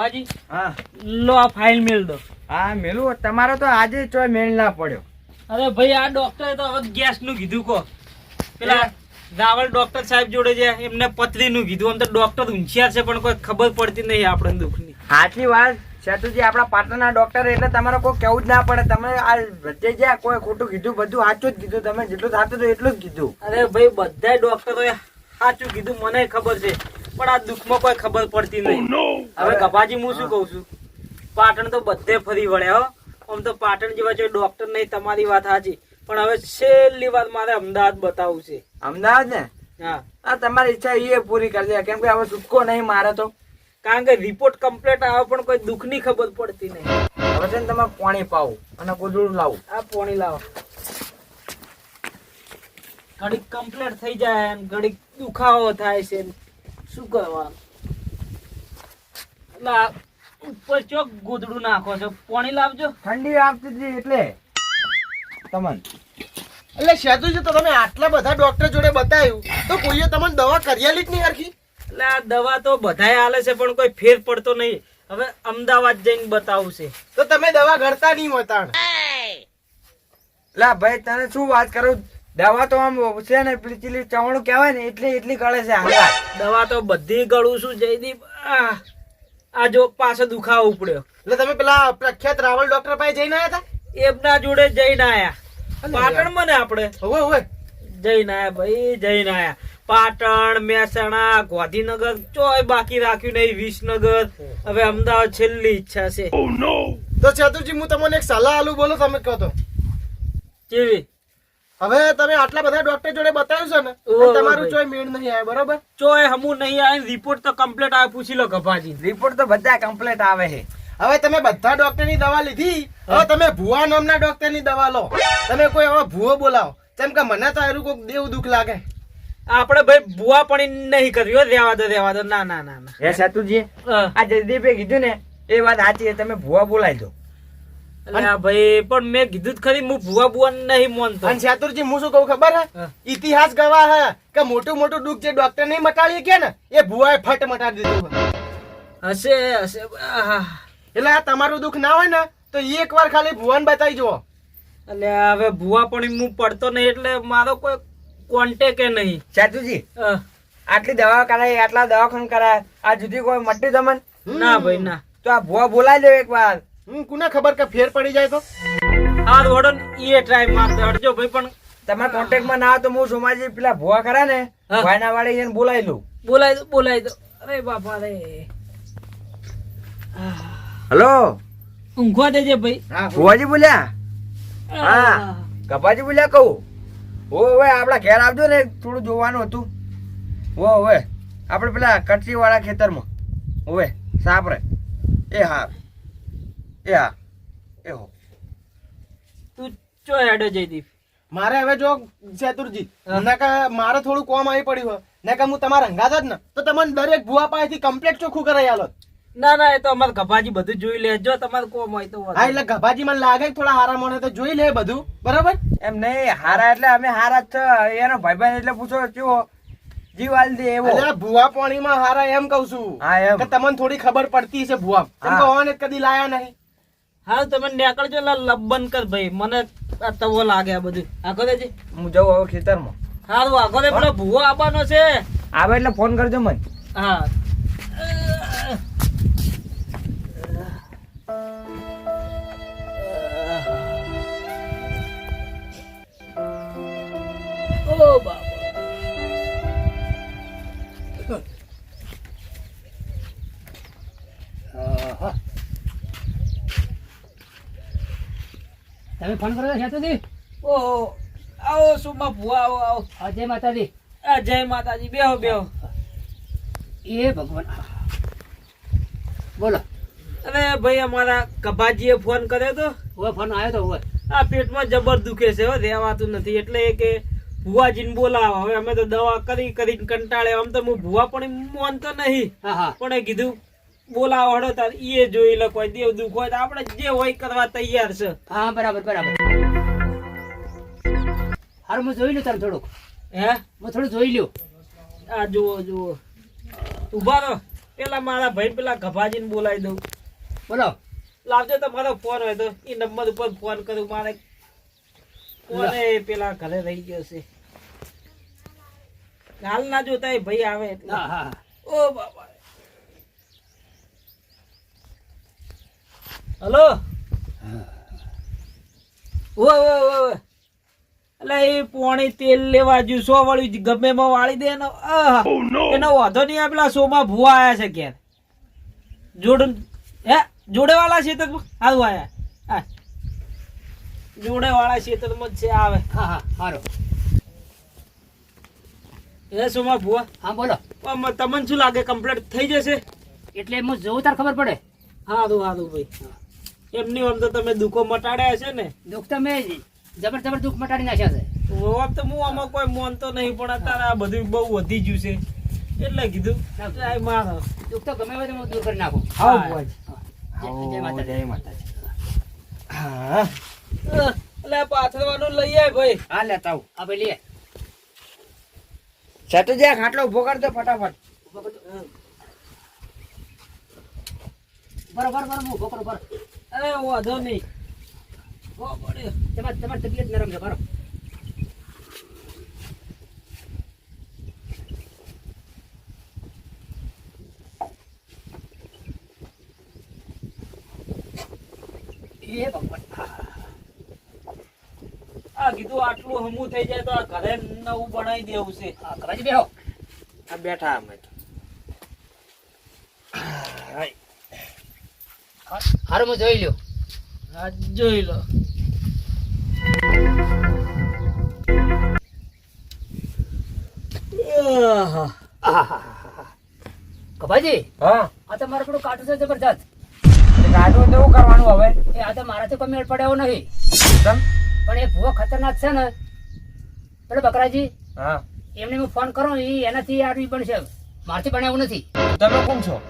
ગવાજી હા. લો આ ફાઇલ મેળ દો. હા મેલું. તમારો તો આજે ચોય મેળ ના પડ્યો. અરે ભાઈ આ ડોક્ટરે તો હવે ગેસનું કીધું કો પેલા રાવલ ડોક્ટર સાહેબ જોડે છે એમને પથરી નું કીધું આમ તો ડોક્ટર હોશિયાર છે પણ કોઈ ખબર પડતી નહીં આપણને દુઃખની. સાચી વાત. સેતુજી આપણા પાટણના ડોક્ટર એટલે તમારે કોઈ કેવું જ ના પડે. તમે આ વચ્ચે જ્યાં કોઈ ખોટું કીધું બધું સાચું જ કીધું. તમે જેટલું થતું હતું એટલું જ કીધું. અરે ભાઈ બધાય ડોક્ટરોએ સાચું કીધું મને ખબર છે. પણ આ દુઃખમાં કોઈ ખબર પડતી નહીં. હવે ગભાજી હું શું કહું છું? પાટણ તો બધે ફરી વળ્યા હો. આમ તો પાટણ જેવા જો ડોક્ટર નહીં તમારી વાત સાચી. પણ હવે છેલ્લી વાર મારે અમદાવાદ બતાવવું છે. અમદાવાદ ને? હા. તમારી ઈચ્છા એ પૂરી કરી દે કેમ કે હવે છૂટકો નહીં મારે તો. કારણ કે રિપોર્ટ કમ્પ્લીટ આવે પણ કોઈ દુઃખની ખબર પડતી નહીં. હવે છે ને તમારે પાણી પાવું અને ગોદડું લાવું. આ પોણી લાવો. ઘડીક કમ્પ્લીટ થઈ જાય એમ ઘડીક દુખાવો થાય છે ને શું કરવાનું? એટલે ઉપર ચોક ગોદડું નાખો છો? પોણી લાવજો. ઠંડી આવતી હતી એટલે. તમને. એટલે શેતુજી તો તમે આટલા બધા ડોક્ટર જોડે બતાવ્યું તો કોઈએ તમને દવા કરિયાલી જ નહીં હરખી? એટલે આ દવા તો બધાય હાલે છે પણ કોઈ ફેર પડતો નહીં. હવે અમદાવાદ જઈને બતાવું છે તો તમે દવા ઘડતા નહીં હોતા લા ભાઈ તને શું વાત કરું? દવા તો આમ છે ને પેલી ચીલી ચવણું કહેવાય ને એટલી એટલી ગળે છે દવા તો બધી ગળું છું જયદીપ. આ આ જો પાછો દુખાવો ઉપડ્યો. એટલે તમે પેલા પ્રખ્યાત રાવલ ડોક્ટર પાસે જઈને આવ્યા હતા એમના જોડે જઈને આયા. પાટણ મને આપણે. હવે હવે. જઈને આયા ભાઈ જઈને આયા. પાટણ મહેસાણા ગાંધીનગર ચોય બાકી રાખ્યું નહીં વિસનગર. હવે અમદાવાદ છેલ્લી ઈચ્છા છે. તો ચતુરજી હું તમને એક સલાહ આલું બોલો તમે કહો તો. કેવી? હવે તમે આટલા બધા ડોક્ટર જોડે બતાવ્યું છે ને તમારું ચોય મેળ નહીં આવે બરોબર? ચોય હમું નહીં આવે રિપોર્ટ તો કમ્પ્લીટ આવે પૂછી લો ગભાજી. રિપોર્ટ તો બધા કમ્પ્લીટ આવે છે. હવે તમે બધા ડોક્ટરની દવા લીધી હવે તમે ભુવા નામના ડોક્ટરની દવા લો. તમે કોઈ હવે ભુવો બોલાવો. કેમ કે મને તો એનું કોઈક દેવ દુઃખ લાગે. આપણે ભાઈ ભુવા પણ નહીં કર્યું હો, રહેવા દો રેવા દો. ના ના ના ના. હે સેતુજી આ જયદીપે કીધું ને એ વાત સાચી તમે ભુવા બોલાવી દો. ભાઈ પણ મેં કીધું જ ખરી હું ભુવા ભૂવા નહીં માનતો. અને શાતુરજી હું શું કહું ખબર હે? ઇતિહાસ ગવાહ હે કે મોટું મોટું દુઃખ જે ડોક્ટર નહીં મટાડી કે ને એ ભુવાએ ફટ મટાડી દીધું હશે હશે એટલે આ તમારું દુઃખ ના હોય ને તો એક વાર ખાલી ભુવાને બતાવી જુઓ. એટલે હવે ભુવા પણ હું પડતો નહીં એટલે મારો કોઈ કોન્ટેક નહીં. સેતુજી આટલી દવા કરાય આટલા દવાખાન કરાય આ જુદી કોઈ મટી તમને? ના ભાઈ ના. તો આ ભુવા બોલાવી દેવ એક વાર કુના ખબર કે ફેર પડી જાય તો? હાર વડો એ ટ્રાય મારતો હટજો ભાઈ પણ તમારા કોન્ટેક્ટમાં ના આવે તો હું સોમાજી પેલા ભુવા ખરા ને હા. ભાઈના વાળી એને બોલાવી લઉં. બોલાવી દો બોલાવી દો. અરે બાપા રે. હલો? ઊંઘવા દેજે ભાઈ. ભુવાજી બોલ્યા? હા. કપાજી બોલ્યા કહું. ઓ હવે આપડા ઘેર આવજો ને થોડું જોવાનું હતું. ઓ હવે. આપણે પેલા કટરી વાળા ખેતરમાં. ઓવે સાપરે. એ હા. એ હા એ હો. તું ચો હેડો જયદીપ? મારે હવે જો ચતુરજી હા. કે મારે થોડું કોમ આવી પડ્યું હોય કે હું તમારા હંગાત જ ને તો તમને દરેક ભુવા પાસેથી કમ્પ્લેટ ચોખ્ખું કરાઈ આલો. ના ના એ તો અમારે ગભાજી બધું જોઈ લે જો તમારે કોમ હોય તો હા એટલે ગભાજી મને લાગે થોડા હારા મને તો જોઈ લે બધું બરાબર? એમ નહીં હારા એટલે અમે હારા જ છે એનો ભાઈબંધ એટલે પૂછો જો જીવ હાલ દે એવો એટલે ભુવા પાણીમાં હારા એમ કઉ છું હા એમ. કે તમને થોડી ખબર પડતી છે ભુવા. કેમ કે હા. હોવાને કદી લાયા નહીં. હા તમે નીકળજો લબ્બન કર ભાઈ. મને તવો લાગે આ બધું. આખો દેજે. હું જઉં હવે ખેતરમાં. હારું આખો દે પેલો ભૂવો આપવાનો છે. આવે એટલે ફોન કરજો મને. હા. ઓ બાબા તમે ફોન કરો છો તું ઓહો આવો સુમા ભૂવા આવો આવો. અજય માતાજી. જય માતાજી બેહો બેહો. એ ભગવાન બોલો. અરે ભાઈ અમારા કબાજીએ ફોન કર્યો તો? હવે ફોન આવ્યો તો હવે આ પેટમાં જબર દુખે છે હો રહેવાતું નથી. એટલે કે ભુવાજીને બોલાવો. હવે અમે તો દવા કરી કરીને કંટાળે આમ તો હું ભુવા પણ માનતો નહીં. હા હા. પણ એ કીધું બોલાવો હડો તાર એ જોઈ લો કોઈ દેવ દુઃખ હોય તો આપણે જે હોય કરવા તૈયાર છે. હા બરાબર બરાબર. હારું હું જોઈ લઉં તારે થોડુંક. હે? હું થોડું જોઈ લ્યો આ જુઓ જુઓ. ઊભા રહો. પેલા મારા ભાઈ પેલા ગભાજીને બોલાવી દઉં. બોલો. લાવજો તમારો ફોન હોય તો. એ નંબર ઉપર ફોન કરું. મારે કોને પેલા ઘરે રહી ગયો છે. હાલ ના જોતા એ ભાઈ આવે એટલે. હા હા. ઓ બાબા. હલો? ઓ ઓ ઓ એટલે એ પોણી તેલ લેવા જ્યું સો વાળી ગમે માં વાળી દે ને એનો વાંધો નહીં પેલા પેલા સોમાં ભૂવા આયા છે ક્યારે જોડ હે? જોડે વાળા તો આવું આયા. હા જોડે વાળા ખેતરમાં જ છે આવે. હા હા હારો. એ સોમાં ભૂવા? હા બોલો. તમને શું લાગે કમ્પ્લીટ થઈ જશે? એટલે હું જોઉં તાર ખબર પડે? હારું હારું ભાઈ. એમની આમ તો તમે દુઃખો મટાડ્યા છે ને. દુઃખ તો મેં જબર જબર દુઃખ મટાડી નાખ્યા છે. આમ તો હું આમાં કોઈ માનતો નહીં પણ અત્યારે આ બધું બહુ વધી ગયું છે. એટલે કીધું દુઃખ તો ગમે તે હું દૂર કરી નાખું. હા. જય- માતા જય માતા હા. એટલે પાથરવાનું લઈ આય ભાઈ. હા લેતા આવું. આ ભાઈ લઈએ સેટુજી આ ખાટલો ઊભો કર દો ફટાફટ. બરોબર બરોબર ઊભો કરો બરોબર અરે વાંધો નહીં. ઓ, તમારી તબિયત નરમ છે બરોબર એ ભગવાન આ કીધું આટલું હમું થઈ જાય તો ઘરે નવું બનાવી દેવું છે. હા કબાજી બેહો. આ બેઠા અમે તો. હારું જોઈ લ્યો. હા જોઈ લો. કબાજી હા. આ તો મારે થોડું કાઢું છે જબરજસ્ત. ગાડું તો શું કરવાનું હવે? એ આ તો મારાથી કોઈ મેળ પડે એવું નહીં? પણ એ ભૂવો ખતરનાક છે ને. પેલો બકરાજી હા. એમને હું ફોન કરું એ એનાથી આ બનશે મારથી બનાવવું નથી. તમે કોણ છો?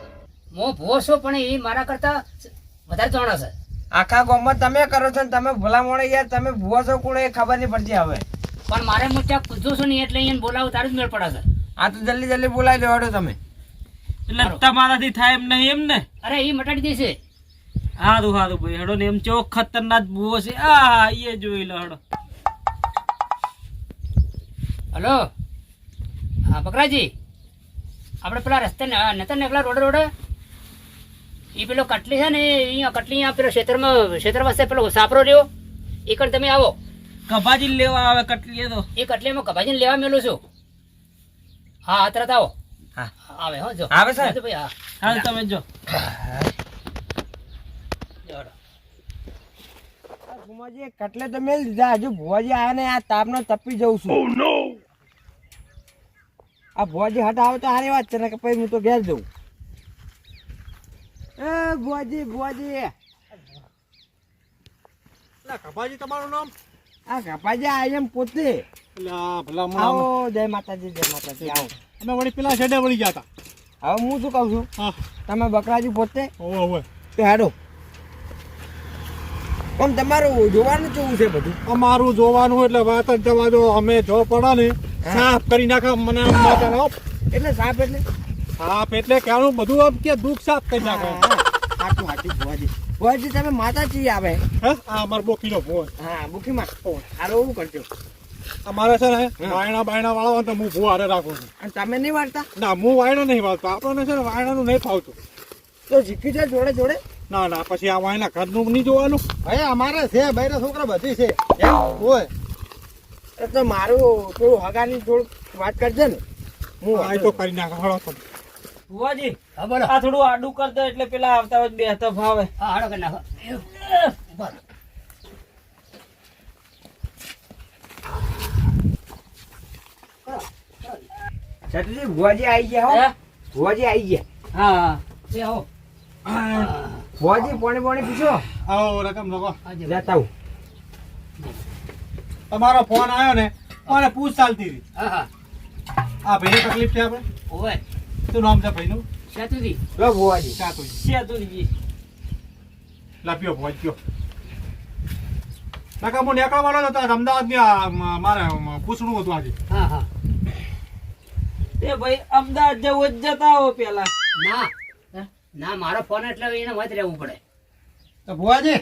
હું ભોસો પણ એ મારા કરતા વધારે જાણે છે. આખા ગામમાં તમે કરો છો ને તમે ભલા મોડે યાર તમે ભૂવા છો કોણ એ ખબર નહીં પડતી હવે. પણ મારે હું ત્યાં પૂછું છું ને એટલે અહીંયા બોલાવું તારું જ મેળ પડે છે. આ તો જલ્દી જલ્દી બોલાવી દેવાડો તમે. એટલે તમારાથી થાય એમ નહીં એમ ને અરે એ મટાડી દેશે. હારું હારું ભાઈ હેડો ને એમ ચો ખતરનાક ભૂવો છે. આ એ જોઈ લો હેડો. હલો? હા બકરાજી. આપણે પેલા રસ્તે ન- નતા નીકળ્યા રોડે રોડે? એ પેલો કટલી છે ને અહીંયા કટલી પેલો ક્ષેત્રમાં ક્ષેત્ર પાસે પેલો સાપરો રહ્યો. એ કણ તમે આવો. કભાજી લેવા આવે કટલી તો. એ કટલીમાં કભાજીને લેવા મેલું છું. હા તરત આવો. હા. આવે હો જો. આવે? ભાઈ હા. તમે જો. કટલે તો મેલ હજુ ભુવાજી આયા ને આ તાપનો તપી જઉં છું. આ ભુવાજી હટ આવે તો સારી વાત છે ને કે પછી હું તો ઘેર જઉં. એ ભુવાજી ભુવાજી કપાજી તમારું નામ? આ કપાજી આ એમ પોતે. આવો જય માતાજી જય માતાજી આવો. અમે વળી પેલા છેડે વળી ગયા હતા હવે હું શું કહું છું? તમે બકરાજી પોતે? ઓવે ઓવે તો હેડો. પણ તમારું જોવાનું કેવું છે બધું? અમારું જોવાનું એટલે વાત જ જવા દો અમે જો પડે ને સાફ કરી નાખે મને. એટલે સાપ એટલે? સાફ એટલે ક્યાંનું બધું આમ કે દુઃખ સાફ કરી નાખે. હાટું હાટું ભુવાજી. ભુવાજી તમે માતાજી આવે. હા? આ અમારો બોકીનો ફોન હા બુકીમાં હારો એવું કરજો. અમારે છે ને વાયણા બાયણા વાળવા તો હું ભૂ હારે રાખું છું. અને તમે નહીં વાળતા? ના હું વાયણો નહીં વાળતો. આપણને છે ને વાયણાનું નહીં ફાવતું. તો શીખી છે જોડે જોડે? ના ના પછી આ વાયણા ઘરનું નહીં જોવાનું? ભાઈ અમારે છે ભાઈ છોકરા બધી છે. એમ હોય. તો મારું થોડું હગાની થોડું વાત કરજે ને. હું આ તો કરી નાખો હળો તમે. બુવાજી હા બોલો. આ થોડું આડું કર દો એટલે પેલા આવતા હોય બે તો ભાવે હા આડો કરી નાખો. બોલો છત્રી ભુવાજી આવી ગયા હો. ભુવાજી આવી ગયા. હા હા. બે આવો ભુવાજી પાણી પાણી પીશો આવો રકમ લોકો જતા હું તમારો ફોન આવ્યો ને મને પૂછ ચાલતી હતી હા હા. આ ભાઈ તકલીફ છે આપણે? ઓવે. શું નામ છે ભાઈનું? સેતુજી લો ભુવાજી. સેતુજી સેતુજી લાપ્યો પહોંચ્યો નકા હું નીકળવાનો હતો અમદાવાદની મારે પૂછવું હતું આજે. હા હા. એ ભાઈ અમદાવાદ જવું જ જતા હો પેલા. ના. ના મારો ફોન એટલે એને મત રહેવું પડે. તો ભુવાજી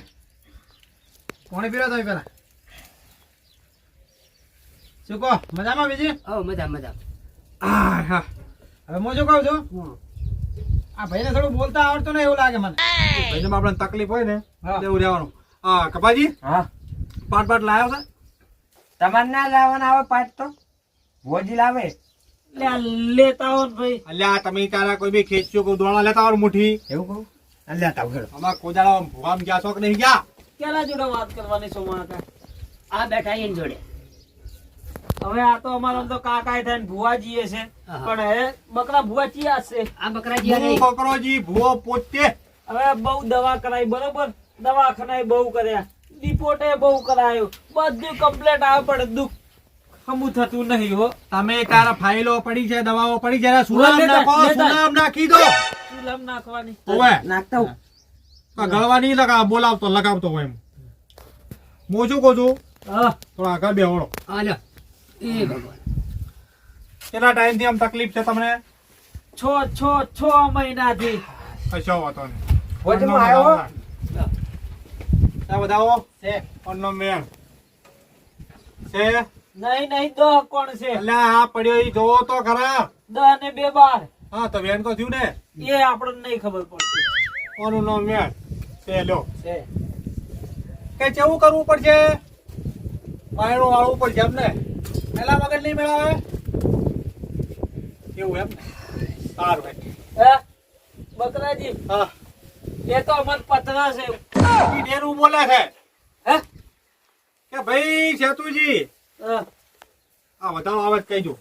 કોણે પીરો તમે પેલા. શું કહો? મજામાં બીજી? ઓ મજા મજા. હા હા. હવે હું શું કહું છું. આ ભાઈને થોડું બોલતા આવડતું ને એવું લાગે મને. ભાઈને આપણે તકલીફ હોય ને એવું રહેવાનું. હા કપાજી હા. પાટ પાટ લાવ્યો છે? તમારે ના લાવવાના આવે પાટ તો? ભોજી લાવે? લેતા આવો ભાઈ. અલ્યા તમે તારા કોઈ બી ખેંચ્યો કોઈ દોણા લેતા હોય મુઠ્ઠી. એવું કહું? લેતા આવું હેડો. આમાં કોજાળા ભૂવામ ગયા છો કે નહીં ગયા? કેના જોડે વાત કરવાની કાકા આ બેઠા એની જોડે. હવે આ તો અમારો તો કાકા થાય ભુવાજી છે. પણ હવે બકરા ભુવા ચિયા છે. આ બકરાજી આ બકરોજી ભુવો પોતે. હવે બહુ દવા કરાઈ બરોબર? દવાખાના બહુ કર્યા. રિપોર્ટે બહુ કરાયો. બધું કમ્પ્લેટ આવે પણ દુઃખ હમું થતું નહીં હો. તમે તારા ફાઇલો પડી છે દવાઓ પડી છે સુનામ નાખો લેતા. નાખી. દો. ચૂલામ નાખવાની. ઓવે નાખતા હું. આ ગળવા નહીં લગાવ બોલાવતો લગાવતો હોય એમ. હું શું હા. થોડા આગળ બેવડો આ લ્યો. એ ભગવાન. કેટલા ટાઈમથી આમ તકલીફ છે તમને? છ છ છ મહિનાથી. કશો વાતો નહીં. ભોજીમાં આવ્યો? આ બતાવો. છે. ઓનનો મેળ. છે? નહીં નહીં દહ કોણ છે? અલ્યા આ પડ્યો ઈ જોવો તો ખરા. દ ને બે બાર. હા તો વેન તો થયું ને? એ આપણને નહીં ખબર પડતી. ઓનું નામ મેળ. છે લ્યો. છે. કે કેવું કરવું પડશે? પાયણું વાળવું પડશે એમ ને પેલા વગર નહીં મેળવે? એવું એમ સારું હે? બકરાજી હા. એ તો અમર પતરા છે. ઈ ડેરું બોલે છે. હે? કે ભાઈ સેતુજી. આ વધાવો આવે કહી દો.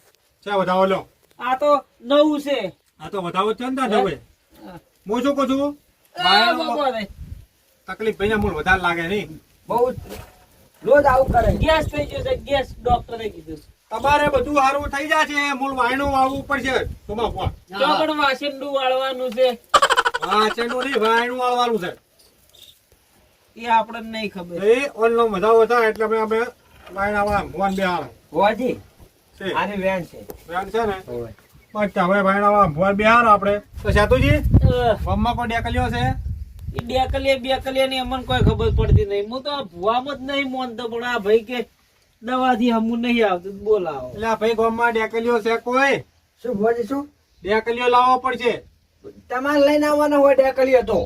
છે વધાવો લો આ તો નવું છે. આ તો વધાવો છે ને તાર હું? શું કહું છું. તકલીફ ભાઈ મૂળ વધારે લાગે નહીં. બહુ રોજ આવું કરે. ગેસ થઈ ગયો છે ગેસ ડોક્ટરે કીધું તમારે બધું સારું થઈ જશે મૂળ વાયણું વાળવું પડશે. તમારે ફોન ચોકડ વાસંડું વાળવાનું છે. હા ચેન્ડું નહીં વાયણું વાળવાનું છે. એ આપણને નહીં ખબર. એ ઓનલો વધાવો હતા એટલે આપણે આપણે વાયણા વાળા ભગવાન બે આવે છે. આની વેન છે. વેન છે ને? પણ હવે વાયણા વાળા ભગવાન બે આવે આપણે. તો સેતુજી માં કોઈ ડેકલ્યો છે? એ ડેકલીએ બેકલીએ ની અમને કોઈ ખબર પડતી નહીં. હું તો ભુવામાં જ નહીં માનતો પણ આ ભાઈ કે દવાથી હમું નહીં આવતું. બોલાવો. એટલે ભાઈ ગામમાં ડેકલીઓ છે કોઈ? શું ભોજી શું? ડેકલ્યો લાવવો પડશે. તમારે લઈને આવવાનો હોય ડેકલીઓ તો.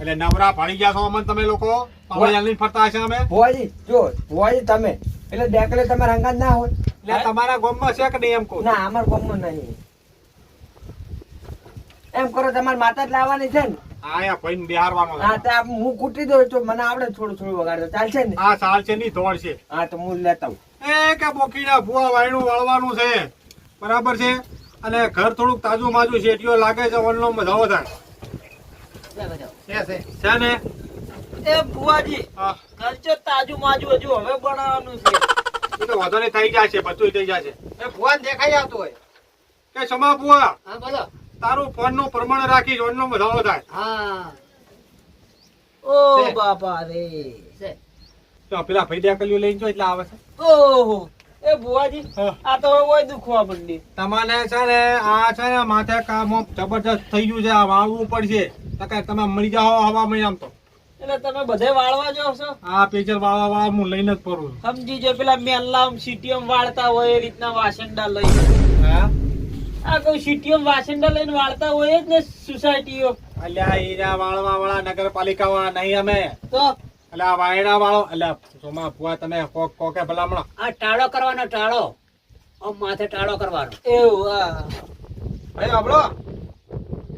એટલે નવરા ભણી ગયા છો અમને તમે લોકો? લઈને ફરતા હશે અમે? ભોજી જો ભોજી તમે. એટલે ડેકલી તમે અંગાત ના હોય. એટલે તમારા ગામમાં છે કે નહીં એમ કહું? ના અમાર ગામમાં નહીં. એમ કરો તમારે માતા જ લાવવાની છે ને. આયા ભાઈ બિહારવાનો હા તો હું કૂટી દઉં તો મને આવડે થોડું થોડું વગાડતો ચાલશે ને? આ સાલ છે ની દોડ છે. હા તો હું લેતા આવું. એ કે બોકીના ભૂવા વાયણું વાળવાનું છે. બરાબર છે? અને ઘર થોડુંક તાજું માજું શેટીઓ લાગે છે ઓનલો મજાઓ થાય. છે છે. છે ને? એ ભુવાજી હા. ખર્ચો તાજું માજુ હજુ હવે બનાવવાનું છે. એ તો વધારે થઈ જાય છે બધું થઈ જાય છે. એ ભુવાન દેખાઈ આવતું હોય. કે સમા ભુવા. હા બોલો. તારું ફોનનું પ્રમાણ થાય. હા. ઓ બાપા રે. તો પેલા ભાઈ ડેકલીઓ લઈને જો એટલે આવે છે. ઓહો. એ ભુવાજી આ તો ઓય દુખવા મંડી તમારે છે ને આ છે ને માથે કામ જબરજસ્ત થઈ ગયું છે આ વાળવું પડશે. નકર તમે મરી જાઓ હવા મહિનામાં તો. એટલે તમે બધે વાળવા જાવ છો હા પેચર વાળવા વાળા હું લઈને જ ફરું સમજી જો પેલા મેલ્લામ સીટીએમ વાળતા હોય એ રીતના વાસંડા લઈ હા? આ કોઈ સીટીએમ વાસંડા લઈને વાળતા હોય જ ને સોસાયટીઓ. અલ્યા હીરા વાળવા વાળા નગરપાલિકા વાળા નહીં અમે. તો? આ વાયણા વાળો એટલે સોમા ફુવા તમે કોક કોકે ભલામણો. આ ટાળો કરવાનો ટાળો. આમ માથે ટાળો કરવાનો. એવું હા. ભાઈ આપણો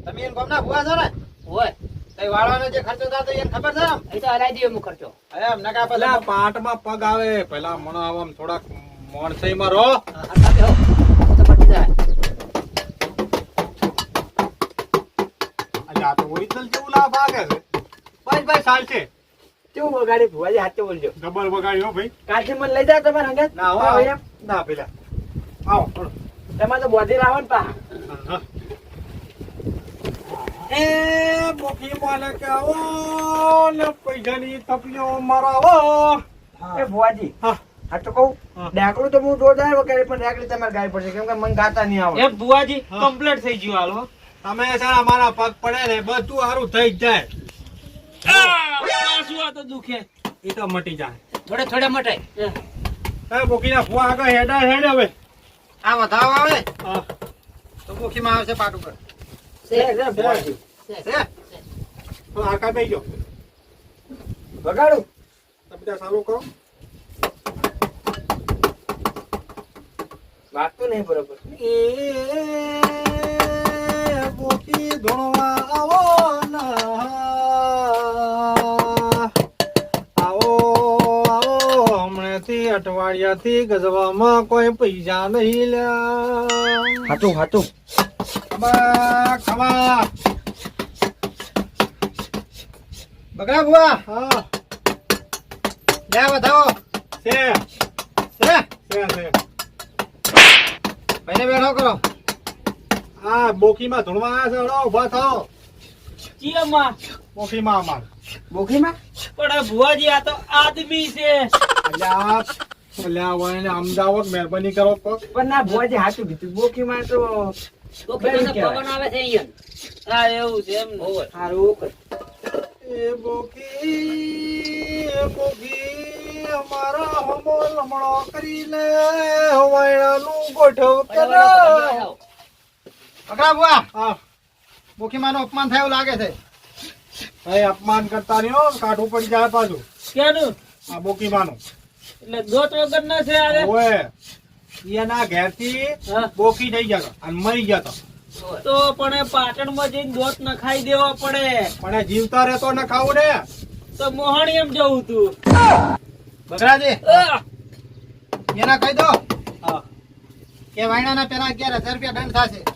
તમે એને ગમના ભુવા છો ને? હોય. તઈ વાળવાનો જે ખર્ચો થતો એને ખબર છે ને એ તો હલાઈ દઈએ હું ખર્ચો. એમ નકા એટલે પછી પાટમાં પગ આવે. પેલા મણો આમ થોડાક મોણસઈમાં રહો. હા, હરખા તો પટી જાય. આ તો ઓરિજિનલ જેવું લાભ આગે છે. બસ ભાઈ સાલ કેવું વગાડી ભુવાજી હાથે બોલજો. ડબલ વગાડ્યો ભાઈ. કાલથી મને લઈ જાઓ તમારે અંગાત ના હો એમ ના પેલા. આવો ચલો. તો બોધી લાવો ને પા એ બોકી માલે કે આવો ને પૈસાની તપીઓ મારાવો. એ ભુવાજી હા. હા તો કહું હા. તો હું જોરદાર વગાડી પણ ડાકલી તમારે ગાય પડશે. કેમ કે મને ગાતા નહીં આવડે એમ ભુવાજી. કમ્પ્લીટ થઈ ગયું હાલ. તમે છે ને અમારા પગ પડે ને બધું સારું થઈ જ જાય. આ, પાછું આ તો દુખે? એ તો મટી જાય. થોડે થોડે મટાય એ. બોકીના ફુવા આગળ હેડા હેડ હવે. આ વધાવ આવે? હા. તો મુખીમાં આવશે પાટ? તો આકા બેસી ગયો. વગાડું તમે બધા સારું વાત તો નહીં બરોબર. બોકી ધોણવા આવો ના. આવો આવો હમણાંથી અઠવાડિયાથી ગજવામાં કોઈ પૈસા નહીં લ્યા. હાતું હાતું ખમા ખમા બગડા બુઆ હા. લે વધાવો છે. છે છે છે. ભાઈને બેઠો કરો. બોકીમાં ધૂણવા આવ્યા છે હળો ઊભા થાઓ. ચિયામાં બોકીમાં અમાર. બોખીમાં? પણ ભુવાજી આ તો આદમી છે. અલ્યા અલ્યા વળીને અમદાવાદ મહેરબાની કરો પગ પણ ના ભુવાજી હાચું કીધું. બોખીમાં તો તો પવન આવે છે અહીંયા. હા એવું છે એમ ને. સારું કર. એ બોકી એ બોકી અમારા હમોલ હમણો કરી લે વાયણાનું ગોઠવ કરે. બગડા બુઆ. હા. મુખીમાં અપમાન થયું લાગે છે. ભાઈ અપમાન કરતા નહીં હો પડી જાય પાછું. ક્યાંનું? આ બોકી માનું એટલે ગોત વગર ના છે આરે ઓએ એના ઘેરથી. બોકી થઈ જતો અને મરી જતો. તો પણ એ પાટણમાં જઈને દોત નખાઈ દેવા પડે. પણ જીવતા રહેતો ને ખાવું ને. તો મોહણી એમ જવું તું. બકરાજી એના કહી દો. હા. કે વાયણાના પેલા અગિયાર હજાર રૂપિયા દંડ થશે.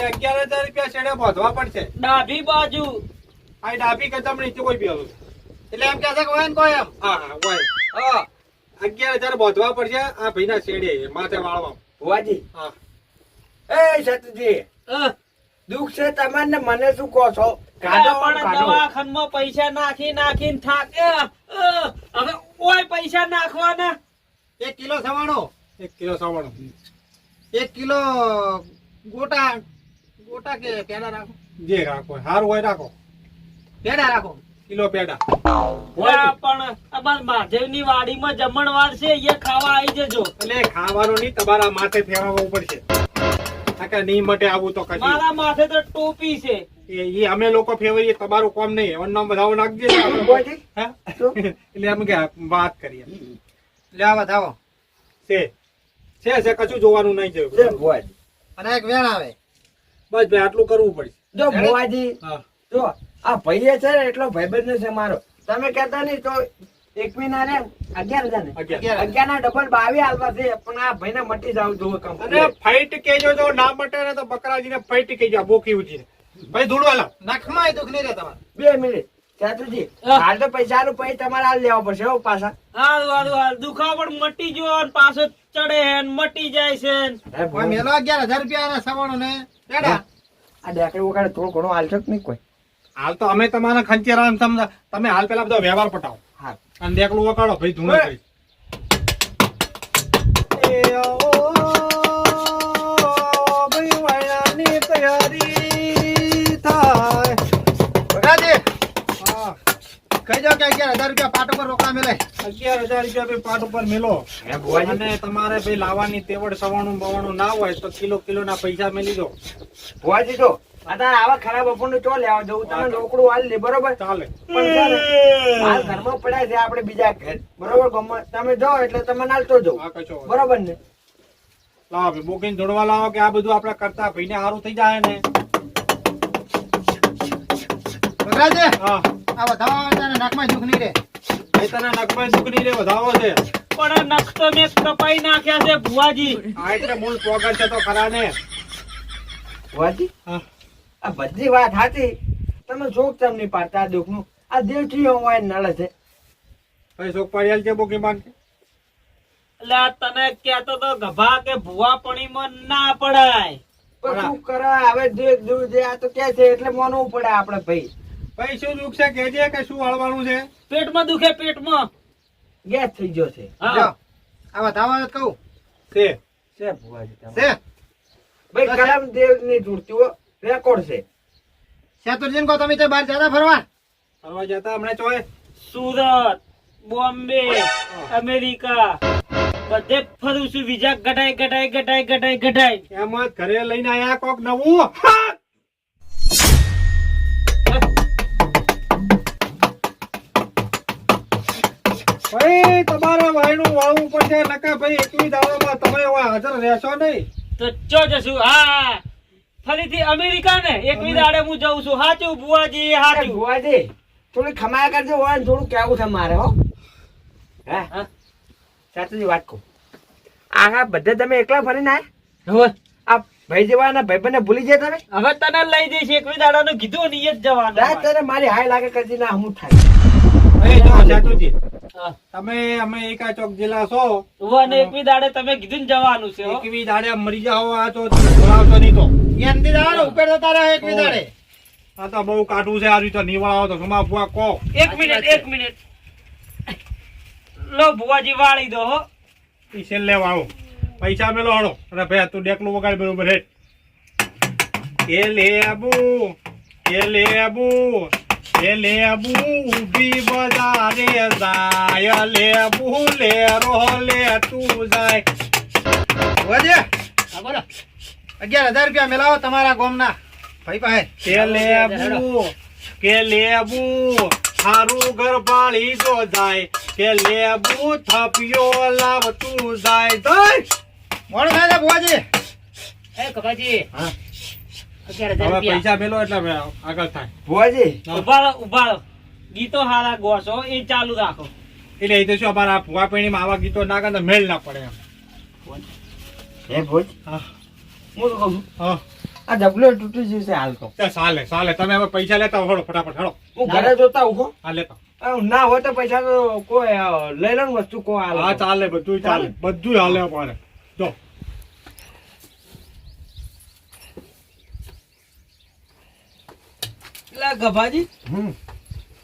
અગિયાર હજાર રૂપિયા છેડે બાંધવા પડશે? ડાભી બાજુ. આ છે કોઈ પેલું એટલે એમ કે છે કે હોય કોઈ એમ? હા હા હોય. હા અગિયાર હજાર બાંધવા પડશે આ ભાઈના શેડે માથે વાળવા. ભુવાજી. હા. એ સતજી દુઃખ છે તમારે મને શું કહો છો? પણ દવાખાનામાં પૈસા નાખી નાખીને થાકે. હવે ઓય પૈસા નાખવાના. એક કિલો સવાણો. એક કિલો સવાણો. એક કિલો ગોટા ગોટા કે પેડા રાખો? જે રાખો સારું હોય રાખો. પેડા રાખો. કિલો પેડા. પણ અમાર મહાદેવની વાડીમાં જમણવાર છે એ ખાવા આવી જજો. એટલે ખાવાનું નહીં તમારા માથે ફેરવવું પડશે. આ નહીં મટે આવું તો કદી મારા માથે તો ટોપી છે. એ ઈ અમે લોકો ફેવરીએ તમારું કોમ નહીં. એનું નામ બધાઓ નાખજે એટલે અમે કે વાત કરીએ. લે આ વધાવો. છે. છે છે કશું જોવાનું નહીં જોયું અને એક વેણ આવે. બસ ભાઈ આટલું કરવું પડશે. જો મોવાજી જો આ ભાઈએ છે ને એટલો ભાઈબંધ છે મારો. તમે કહેતા નહીં તો એકમી ના રે અગિયાર હજાર ને અગિયાર. ના ડબલ બાવી હાલવા છે પણ આ ભાઈને મટી જાવ જોવે અને ફાઈટ કેજો જો ના મટે ને તો બકરાજીને ફાઈટ કેજો બોકી ઉઠીને ભાઈ ધૂળવાલા નાખમાં દુઃખ નહીં રે તમારે બે મિનિટ. હાલ તો પૈસા નું પૈસા તમારે હાલ લેવા પડશે હો પાછા. હારું હારું હાલ દુખાવો મટી અને પાછો ચડે મટી જાય છે ને. મેલો અગિયાર હજાર રૂપિયા સવાણો ને આ ડેકડી વગાડે થોડું ઘણું હાલશો કે નહીં કોઈ? હાલ તો અમે તમારા ખંચેરા સમજા તમે હાલ પેલા બધો વ્યવહાર પટાવો. હા. અને દેખલું વકાડો ભાઈ ધૂણે. ભાઈ તૈયારી. કહી દો કે અગિયાર હજાર રૂપિયા પાટ ઉપર રોકડા મેલે અગિયાર હજાર રૂપિયા ભાઈ પાટ ઉપર મેલો. અને તમારે ભાઈ લાવવાની તેવડ સવાણું બવાણું ના હોય તો કિલો કિલો ના પૈસા મેલી દો. ભુવાજી જો. અત્યારે આવા ખરાબ બપોરનું ચો લેવા જવું? તમે રોકડું હાલ લે બરોબર? ચાલે. હાલ ઘરમાં પડ્યા છે આપણે બીજા ઘેર. બરોબર ગમે તમે જાઓ એટલે તમે નાલતો જાઓ. બરોબર ને? લાવો ભાઈ બુકિંગ જોડવા લાવો કે આ બધું આપણે કરતા ભાઈને સારું થઈ જાય ને. હા. આ વધાવો અને નાકમાં દુઃખ નહીં રહે. ભાઈ તને નખભાઈ દુઃખ નહીં રે વધાવો છે. પણ નખ તો મેં કપાઈ નાખ્યા છે ભુવાજી. આ એટલે મૂળ પોગર છે તો ખરા ને. ભુવાજી આ બધી વાત સાચી તમે શોખ ચમ નહીં પાડતા આ દુઃખનું? આ દેવથી હોય નળે છે. ભાઈ શોક પાડેલ છે બુકિંગ માન એટલે આ તને કહેતો તો ગભા કે ભુવા પણીમાં ના પડાય. પણ શું કરાય? હવે જે આ તો કે છે એટલે માનવું પડે આપણે ભાઈ. ભાઈ શું દુઃખ છે? કેજે કે શું હળવાનું છે? પેટમાં દુખે પેટમાં. ગેસ થઈ ગયો છે. હા. આ વધાવો તો કહું. છે. છે ભુવાજી છે. ભાઈ કલમ દેવની ધૂળતીઓ રેકોર્ડ છે. શેતુરજીન કો તમે તો બહાર જતા ફરવા. ફરવા જતા હમણાં ચોય સુરત બોમ્બે અમેરિકા. બધે ફરું છું. વિઝા ગટાય ગટાય ગટાય ગટાય ગટાય એમાં ઘરે લઈને આયા કોક નવું. ભાઈ તમારા વાયણું વાળવું પડશે. નકા ભાઈ એકવી દાડોમાં તમે હાજર રહેશો નહીં. તો ચો જશું? હા. ફરીથી અમેરિકા ને એકવી દાડે હું જઉં છું. હાચું બુઆજી હાચું. ભુવાજી થોડી ખમાયા કરજો હોય ને થોડું કેવું છે મારે હો. હે? હા. સાચી વાત કહું. આ હા બધે તમે એકલા ફરીને આયા? હવે. આ ભાઈ જવાના ભાઈ બંને ભૂલી જાય તમે? હવે તને લઈ જઈશ. એકવી દાડાનું કીધું ને ઈ જ જવાનું. તને મારી હાય લાગે કરજી ના હું થાય. તમે અમે એકા ચોક જિલ્લા છો. અને એકવી દાડે તમે કીધું જવાનું છે એકવી દાડે મરી જાઓ આ તો બોલાવશો નહીં તો. એમથી દાડે ઉપર જતા રહે એકવી દાડે. આ તો બહુ કાઠું છે આ રીતે નિવાળાવો તો સમા ફુવા કો એક મિનિટ એક મિનિટ. લો ભુવાજી વાળી દો હો. ઈ છેલ્લે વાળો. પૈસા મેલો હળો અરે ભાઈ તું ડેકલું વગાડ બરોબર હે. એ લેબુ એ લેબુ લેબુ ઊભી બજારે જાય લેબુ લે રો લે તું જાય. વજે. બોલો. અગિયાર હજાર રૂપિયા મેલાવો તમારા ગોમના. ભાઈ પાસે. કે લેબુ કે લેબુ હારું ઘર પાળી જો જાય. કે લેબુ થપિયો લાવતું જાય. જાય મોડું થાય છે ભુવાજી. એ કપાજી હા. અગિયાર હજાર હવે રૂપિયા પૈસા મેલો એટલે આગળ થાય. ભુવાજી? હા. ઉભાળો ઉભાળો. ગીતો હારા ગોસો એ ચાલુ રાખો. એટલે એ તો શું અમારા ભૂવા પેણીમાં આવા ગીતો ના કરે મેળ ના પડે એમ. હે ભુજ? હું. તો કહું હા. આ ડબલો તૂટી ગયું છે હાલ તો. ચાલે ચાલે તમે હવે પૈસા લેતા હળો ફટાફટ હળો હું ઘરે જોતા ઊભો? હા લેતા. ના હોય તો પૈસા તો કોઈ લઈ લો વસ્તુ કોઈ હાલ હા ચાલે બધું ચાલે. બધું હાલે પડે જો એટલે ગભાજી. હમ.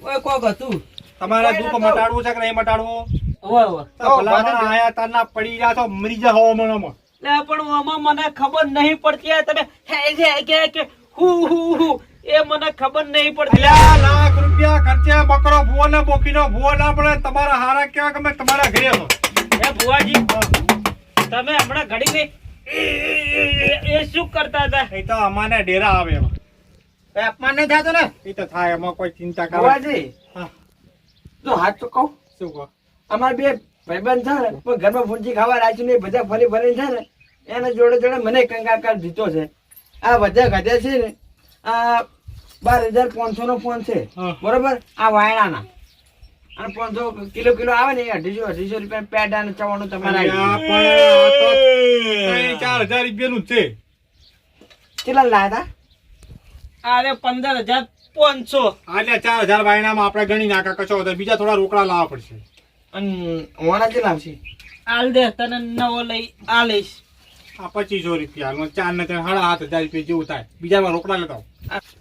ઓય કોક હતું. તમારા દુઃખ મટાડવું છે કે નહીં મટાડવું? ઓય ઓય. તો ભલામણ આયા તારના પડી ગયા તો મરી જા હવામાનમાં લે પણ આમાં મને ખબર નહીં પડતી આ તમે હે હે કે કે હુ હુ હુ. એ મને ખબર નહીં પડતી. અલ્યા લાખ રૂપિયા ખર્ચે બકરો ભૂવો ને બોકીનો ભૂવો ના પડે તમારા હારા કેવા કે મેં તમારા ઘરે બુઆજી તમે હમણાં ઘડી ને એ શું કરતા હતા? એ તો અમારે ડેરા આવે એમાં અપમાન નહીં થતું ને? એ તો થાય એમાં કોઈ ચિંતા કરવાજી જો હા. તો હાથ તો કહું. શું કહો? અમારે બે ભાઈબંધ છે ને પણ ઘરમાં ફૂંચી ખાવા રાજી નહીં બધા ફરી ફરી છે ને એના જોડે જોડે મને કંકાકાર દીધો છે. આ બધા ગધે છે ને આ બાર હજાર પાંચસો નો ફોન છે. બરોબર? આ વાયણાના. અને પાંચસો કિલો કિલો આવે ને અઢીસો અઢીસો રૂપિયા પેટ અને ચવાણું તમારે ચાર હજાર રૂપિયાનું નું છે. કેટલા લાયા અરે પંદર હજાર પાંચસો. એટલે ચાર હજાર વાયણામાં આપણે ગણી નાખા કશો તો બીજા થોડા રોકડા લાવવા પડશે. અને વાણા કેટલા આવશે? આલ દે તને નવો લઈ આ લઈશ આ પચીસો રૂપિયા. ચાર ને ત્રણ સાડા સાત હજાર રૂપિયા જેવું થાય. બીજામાં રોકડા લેતા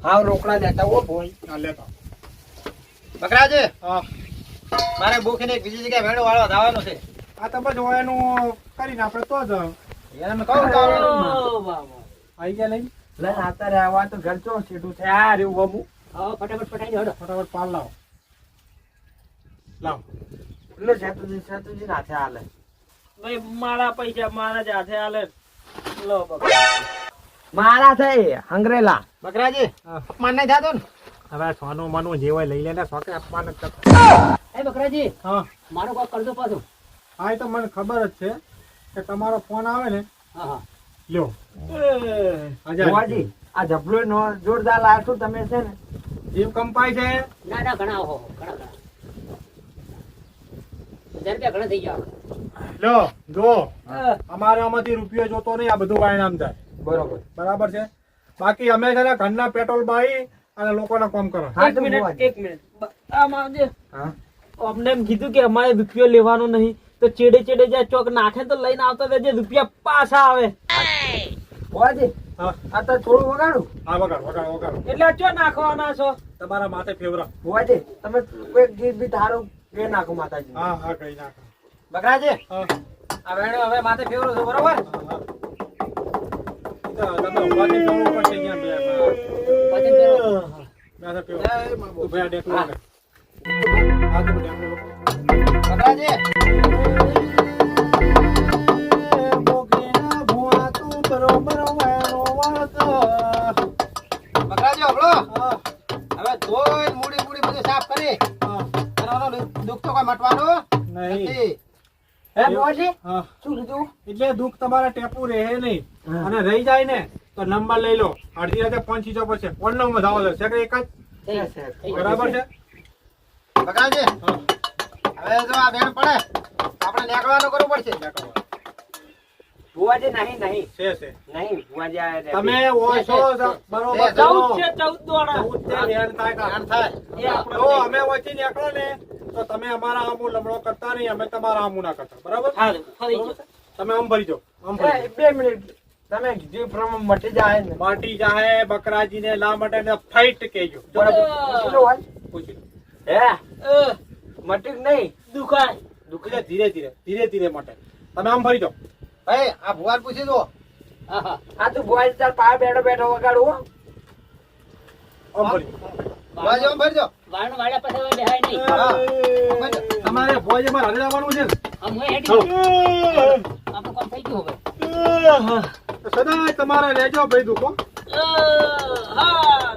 હા રોકડા દેતા હો બોય આ લેતા. બકરાજી હા. મારે ભૂખીને એક બીજી જગ્યાએ ભેણું વાળો જવાનું છે. આ તમે એનું કરીને આપણે તો જ એને કહું. ઓ. આવી ગયા લઈને? લઈને આવતા રહ્યા આવા તો ઘર ચો સીધું છે આ રહ્યું બાબુ હા ફટાફટ પટાઈ દો ફટાફટ પાલ લાવો. લાવો. એટલે સેતુજી સેતુજી હાથે હાલે. ભાઈ મારા પૈસા મારા જ હાથે આલે લો બાબા. મારા છે હંગરેલા. બકરાજી અપમાન નહીં થતું ને? હવે સોનું મનું જે હોય લઈ લેને શોકે અપમાન જ એ બકરાજી હા. મારો કોઈ કરજો પાછું. હા એ તો મને ખબર જ છે કે તમારો ફોન આવે ને હા હા. લ્યો. આ ઝપલો નો જોરદાર લાવશું તમે છે ને? જીવ કંપાય છે. ના ના ઘણા હો ઘણા ઘણા. રૂપિયા ઘણા થઈ ગયા. લ્યો જો અમારે આમાંથી રૂપિયો જોતો નહીં આ બધું વાયણામ થાય બરોબર. બરાબર છે? બાકી અમે છે ને ઘરના પેટ્રોલ બાળી અને લોકોના કામ કરો. એક મિનિટ એક મિનિટ. બ- આમાં હા. અમને એમ કીધું કે અમારે રૂપિયો લેવાનો નહીં. તો ચીડે ચીડે જે ચોક નાખે તો લઈને આવતા રહેજે રૂપિયા પાછા આવે ભુવાજી આ તો થોડું વગાડું હા વગાડ વગાડ વગાડ એટલે ચો નાખવાના છો તમારા માથે ફેવરા ભુવાજી તમે કોઈ ગીત બી તારું કે નાખો માતાજી હા હા કઈ નાખ બકરાજી આ વેણો હવે માથે ફેરવો છો બરોબર તમે થઈ જવું પડશે બે પછી ડેકલું તો ડેકલું. બકરાજી બકરાજી હબળો હવે ધોઈ મૂડી મૂડી બધું સાફ કરી અને ઓલો દુઃખ તો કોઈ મટવાનું નહીં હે હા. શું કીધું એટલે દુઃખ તમારે ટેપું રહે નહીં. અને રહી જાય ને તો નંબર લઈ લો. અડધી રાતે ફોન ચીચો પડશે ફોન નંબર ધાવો છે એક જ? બરાબર છે. હવે જો આ બેન પડે આપણે નીકળવાનું કરવું પડશે. બુઆજી નહીં નહીં. છે છે. નહીં બુઆજી આ તમે ઓછો બરોબર છે, ચૌદ કરો. છે ચૌદ દોડા ચૌદ તે થાય કાં. થાય. એ આપણે અમે વચ્ચે નીકળો ને તો તમે અમારા આમુ લમડો કરતા નહીં અમે તમારા આમુ ના કરતા. બરાબર? ફરી ગયો. તમે આમ ભરી જો આમ ભરી મિનિટ. તમે કીધું પ્રમાણે મટી જાય ને. માટી જાય બકરાજી ને લા માટે ને ફાઈટ કેજો બરાબર? પૂછી પૂછી લો. હે મટીક નહીં? દુખાય. દુખી ધીરે ધીરે ધીરે ધીરે મટે. તમે આમ ફરી દો. ભાઈ આ ભુવાન પૂછી દો આ તું ભુવાન તાર પા બેઠો બેઠો વગાડવો આમ ફરી ભુવાજી આમ ફરી દો. વાણ તમારે છે આમ હું હેડી લેજો ભાઈ દુખો. હા.